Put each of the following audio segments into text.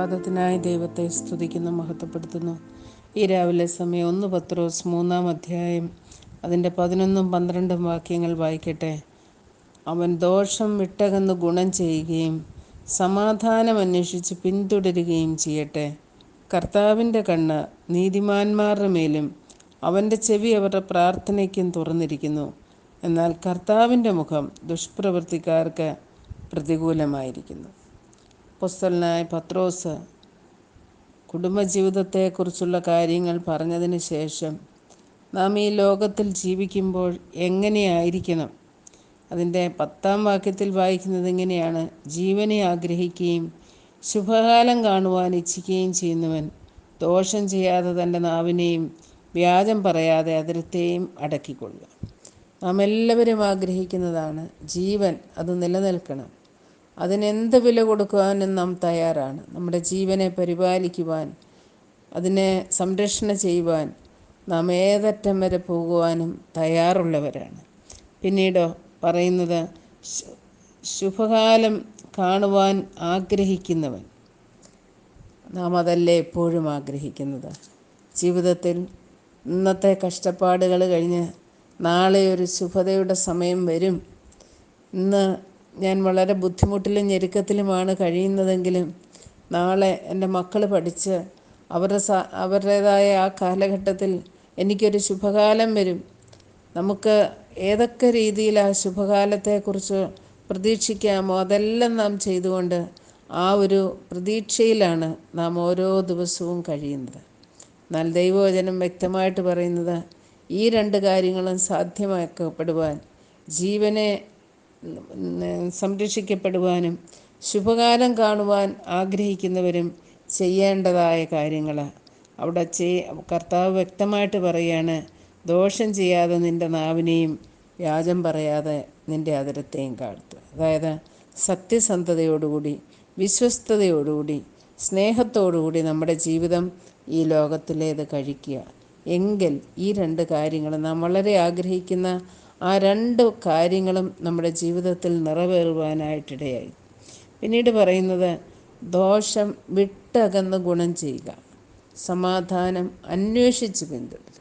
പ്രഭാതത്തിനായി ദൈവത്തെ സ്തുതിക്കുന്നു മഹത്വപ്പെടുത്തുന്നു. ഈ രാവിലെ സമയം ഒന്ന് പത്രോസ് മൂന്നാം അധ്യായം അതിന്റെ പതിനൊന്നും പന്ത്രണ്ടും വാക്യങ്ങൾ വായിക്കട്ടെ. അവൻ ദോഷം വിട്ടകന്ന് ഗുണം ചെയ്യുകയും സമാധാനം അന്വേഷിച്ച് പിന്തുടരുകയും ചെയ്യട്ടെ. കർത്താവിന്റെ കണ്ണ് നീതിമാന്മാരുടെ മേലും അവന്റെ ചെവി അവരുടെ പ്രാർത്ഥനയ്ക്കും തുറന്നിരിക്കുന്നു. എന്നാൽ കർത്താവിന്റെ മുഖം ദുഷ്പ്രവൃത്തിക്കാർക്ക് പ്രതികൂലമായിരിക്കുന്നു. പുസ്തകനായ പത്രോസ് കുടുംബജീവിതത്തെക്കുറിച്ചുള്ള കാര്യങ്ങൾ പറഞ്ഞതിന് ശേഷം നാം ഈ ലോകത്തിൽ ജീവിക്കുമ്പോൾ എങ്ങനെയായിരിക്കണം അതിന്റെ പത്താം വാക്യത്തിൽ വായിക്കുന്നത് ഇങ്ങനെയാണ്. ജീവനെ ആഗ്രഹിക്കുകയും ശുഭകാലം കാണുവാൻ ഇച്ഛിക്കുകയും ചെയ്യുന്നവൻ ദോഷം ചെയ്യാതെ തന്റെ നാവിനെയും വ്യാജം പറയാതെ അതിരത്തെയും അടക്കിക്കൊള്ളുക. നാം എല്ലാവരും ആഗ്രഹിക്കുന്നതാണ് ജീവൻ അത് നിലനിൽക്കണം. അതിനെന്ത് വില കൊടുക്കുവാനും നാം തയ്യാറാണ്. നമ്മുടെ ജീവനെ പരിപാലിക്കുവാൻ അതിനെ സംരക്ഷണം ചെയ്യുവാൻ നാം ഏതറ്റം വരെ പോകുവാനും തയ്യാറുള്ളവരാണ്. പിന്നീട് പറയുന്നത് ശുഭകാലം കാണുവാൻ ആഗ്രഹിക്കുന്നവൻ. നാം അതല്ലേ എപ്പോഴും ആഗ്രഹിക്കുന്നത്? ജീവിതത്തിൽ ഇന്നത്തെ കഷ്ടപ്പാടുകൾ കഴിഞ്ഞ് നാളെ ഒരു ശുഭതയുടെ സമയം വരും. ഇന്ന് ഞാൻ വളരെ ബുദ്ധിമുട്ടിലും ഞെരുക്കത്തിലുമാണ് കഴിയുന്നതെങ്കിലും നാളെ എന്റെ മക്കൾ പഠിച്ച് അവരുടെ സ അവരുടേതായ ആ കാലഘട്ടത്തിൽ എനിക്കൊരു ശുഭകാലം വരും. നമുക്ക് ഏതൊക്കെ രീതിയിൽ ആ ശുഭകാലത്തെക്കുറിച്ച് പ്രതീക്ഷിക്കാമോ അതെല്ലാം നാം ചെയ്തുകൊണ്ട് ആ ഒരു പ്രതീക്ഷയിലാണ് നാം ഓരോ ദിവസവും കഴിയുന്നത്. എന്നാൽ ദൈവവചനം വ്യക്തമായിട്ട് പറയുന്നത് ഈ രണ്ട് കാര്യങ്ങളും സാധ്യമാക്കപ്പെടുവാൻ ജീവനെ സംരക്ഷിക്കപ്പെടുവാനും ശുഭകാലം കാണുവാൻ ആഗ്രഹിക്കുന്നവരും ചെയ്യേണ്ടതായ കാര്യങ്ങൾ അവിടെ ചെയ് കർത്താവ് വ്യക്തമായിട്ട് പറയാണ് ദോഷം ചെയ്യാതെ നിന്റെ നാവിനെയും വ്യാജം പറയാതെ നിന്റെ അതിരത്തെയും കാഴ്ത്തുക അതായത് സത്യസന്ധതയോടുകൂടി വിശ്വസ്തയോടുകൂടി സ്നേഹത്തോടുകൂടി നമ്മുടെ ജീവിതം ഈ ലോകത്തിലേത് കഴിക്കുക. എങ്കിൽ ഈ രണ്ട് കാര്യങ്ങൾ നാം വളരെ ആഗ്രഹിക്കുന്ന ആ രണ്ട് കാര്യങ്ങളും നമ്മുടെ ജീവിതത്തിൽ നിറവേറുവാനായിട്ടിടയായി. പിന്നീട് പറയുന്നത് ദോഷം വിട്ടകന്ന് ഗുണം ചെയ്യുക. സമാധാനം അന്വേഷിച്ച് പിന്തുടരുക.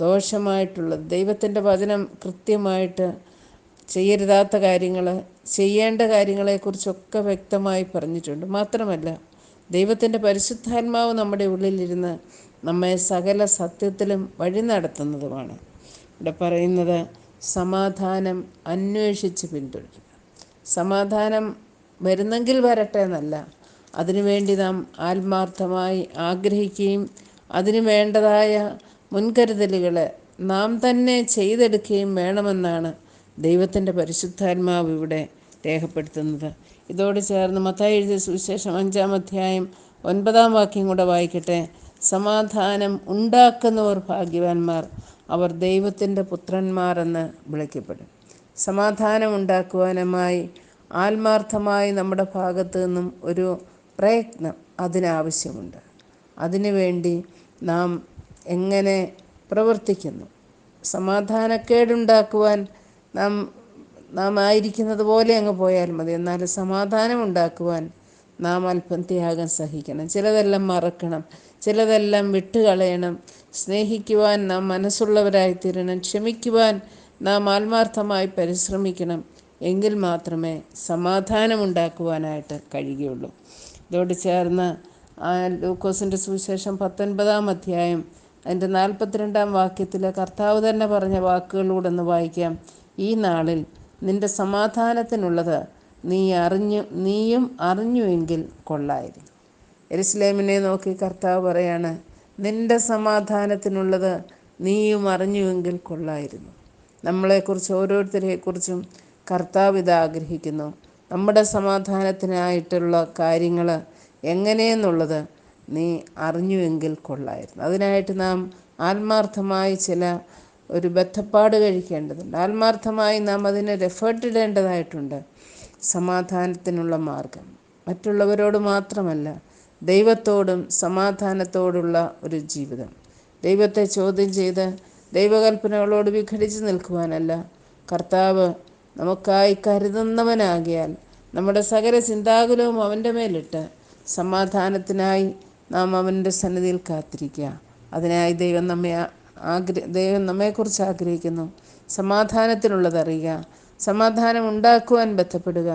ദോഷമായിട്ടുള്ളത് ദൈവത്തിന്റെ വചനം കൃത്യമായിട്ട് ചെയ്യരുതാത്ത കാര്യങ്ങൾ ചെയ്യേണ്ട കാര്യങ്ങളെക്കുറിച്ചൊക്കെ വ്യക്തമായി പറഞ്ഞിട്ടുണ്ട്. മാത്രമല്ല ദൈവത്തിന്റെ പരിശുദ്ധാത്മാവ് നമ്മുടെ ഉള്ളിലിരുന്ന് നമ്മെ സകല സത്യത്തിലും വഴി നടത്തുന്നതുമാണ്. ഇവിടെ പറയുന്നത് സമാധാനം അന്വേഷിച്ച് പിന്തുടരുക. സമാധാനം വരുന്നെങ്കിൽ വരട്ടെ എന്നല്ല. അതിനുവേണ്ടി നാം ആത്മാർത്ഥമായി ആഗ്രഹിക്കുകയും അതിന് വേണ്ടതായ മുൻകരുതലുകൾ നാം തന്നെ ചെയ്തെടുക്കുകയും വേണമെന്നാണ് ദൈവത്തിന്റെ പരിശുദ്ധാത്മാവ് ഇവിടെ രേഖപ്പെടുത്തുന്നത്. ഇതോട് ചേർന്ന് മത്തായി എഴുതിയ സുവിശേഷം അഞ്ചാം അധ്യായം ഒൻപതാം വാക്യം കൂടെ വായിക്കട്ടെ. സമാധാനം ഉണ്ടാക്കുന്നവർ ഭാഗ്യവാന്മാർ അവർ ദൈവത്തിന്റെ പുത്രന്മാരെന്ന് വിളിക്കപ്പെടും. സമാധാനം ഉണ്ടാക്കുവാനുമായി ആത്മാർത്ഥമായി നമ്മുടെ ഭാഗത്തു നിന്നും ഒരു പ്രയത്നം അതിനാവശ്യമുണ്ട്. അതിനുവേണ്ടി നാം എങ്ങനെ പ്രവർത്തിക്കുന്നു? സമാധാനക്കേടുണ്ടാക്കുവാൻ നാം നാം ആയിരിക്കുന്നത് പോലെ അങ്ങ് പോയാൽ മതി. എന്നാൽ സമാധാനം ഉണ്ടാക്കുവാൻ നാം അല്പം ത്യാഗം സഹിക്കണം. ചിലതെല്ലാം മറക്കണം. ചിലതെല്ലാം വിട്ടുകളയണം. സ്നേഹിക്കുവാൻ നാം മനസ്സുള്ളവരായി മനസ്സുള്ളവരായിത്തീരണം. ക്ഷമിക്കുവാൻ നാം ആത്മാർത്ഥമായി പരിശ്രമിക്കണം. എങ്കിൽ മാത്രമേ സമാധാനമുണ്ടാക്കുവാനായിട്ട് കഴിയുകയുള്ളൂ. ഇതോട് ചേർന്ന് ലൂക്കോസിന്റെ സുവിശേഷം പത്തൊൻപതാം അധ്യായം അതിന്റെ നാൽപ്പത്തിരണ്ടാം വാക്യത്തിൽ കർത്താവ് തന്നെ പറഞ്ഞ വാക്കുകളിലൂടെ ഒന്ന് വായിക്കാം. ഈ നാളിൽ നിന്റെ സമാധാനത്തിനുള്ളത് നീ അറിഞ്ഞു നീയും അറിഞ്ഞുവെങ്കിൽ കൊള്ളായിരുന്നു. എരുസലേമിനെ നോക്കി കർത്താവ് പറയാണ് നിന്റെ സമാധാനത്തിനുള്ളത് നീയും അറിഞ്ഞുവെങ്കിൽ കൊള്ളായിരുന്നു. നമ്മളെക്കുറിച്ച് ഓരോരുത്തരെക്കുറിച്ചും കർത്താവ് ഇത് ആഗ്രഹിക്കുന്നു. നമ്മുടെ സമാധാനത്തിനായിട്ടുള്ള കാര്യങ്ങൾ എങ്ങനെയെന്നുള്ളത് നീ അറിഞ്ഞുവെങ്കിൽ കൊള്ളായിരുന്നു. അതിനായിട്ട് നാം ആത്മാർത്ഥമായി ചില ഒരു ബദ്ധപ്പാട് കഴിക്കേണ്ടതുണ്ട്. ആത്മാർത്ഥമായി നാം അതിനെ എഫേർട്ട് ഇടേണ്ടതായിട്ടുണ്ട് സമാധാനത്തിനുള്ള മാർഗം. മറ്റുള്ളവരോട് മാത്രമല്ല ദൈവത്തോടും സമാധാനത്തോടുള്ള ഒരു ജീവിതം. ദൈവത്തെ ചോദ്യം ചെയ്ത് ദൈവകൽപ്പനകളോട് വിഘടിച്ച് നിൽക്കുവാനല്ല കർത്താവ് നമുക്കായി കരുതുന്നവനാകിയാൽ നമ്മുടെ സകല ചിന്താകുലവും അവന്റെ മേലിട്ട് സമാധാനത്തിനായി നാം അവന്റെ സന്നിധിയിൽ കാത്തിരിക്കുക. അതിനായി ദൈവം നമ്മെ ആഗ്ര ദൈവം നമ്മെക്കുറിച്ച് ആഗ്രഹിക്കുന്നു. സമാധാനത്തിനുള്ളത് അറിയുക. സമാധാനം ഉണ്ടാക്കുവാൻ ബന്ധപ്പെടുക.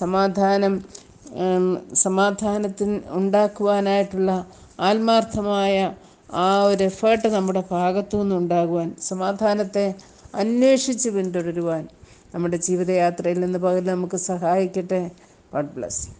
സമാധാനം സമാധാനത്തിന് ഉണ്ടാക്കുവാനായിട്ടുള്ള ആത്മാർത്ഥമായ ആ ഒരു എഫേർട്ട് നമ്മുടെ ഭാഗത്തു നിന്നുണ്ടാകുവാൻ സമാധാനത്തെ അന്വേഷിച്ച് പിന്തുടരുവാൻ നമ്മുടെ ജീവിതയാത്രയിൽ നിന്ന് പകൽ നമുക്ക് സഹായിക്കട്ടെ. God bless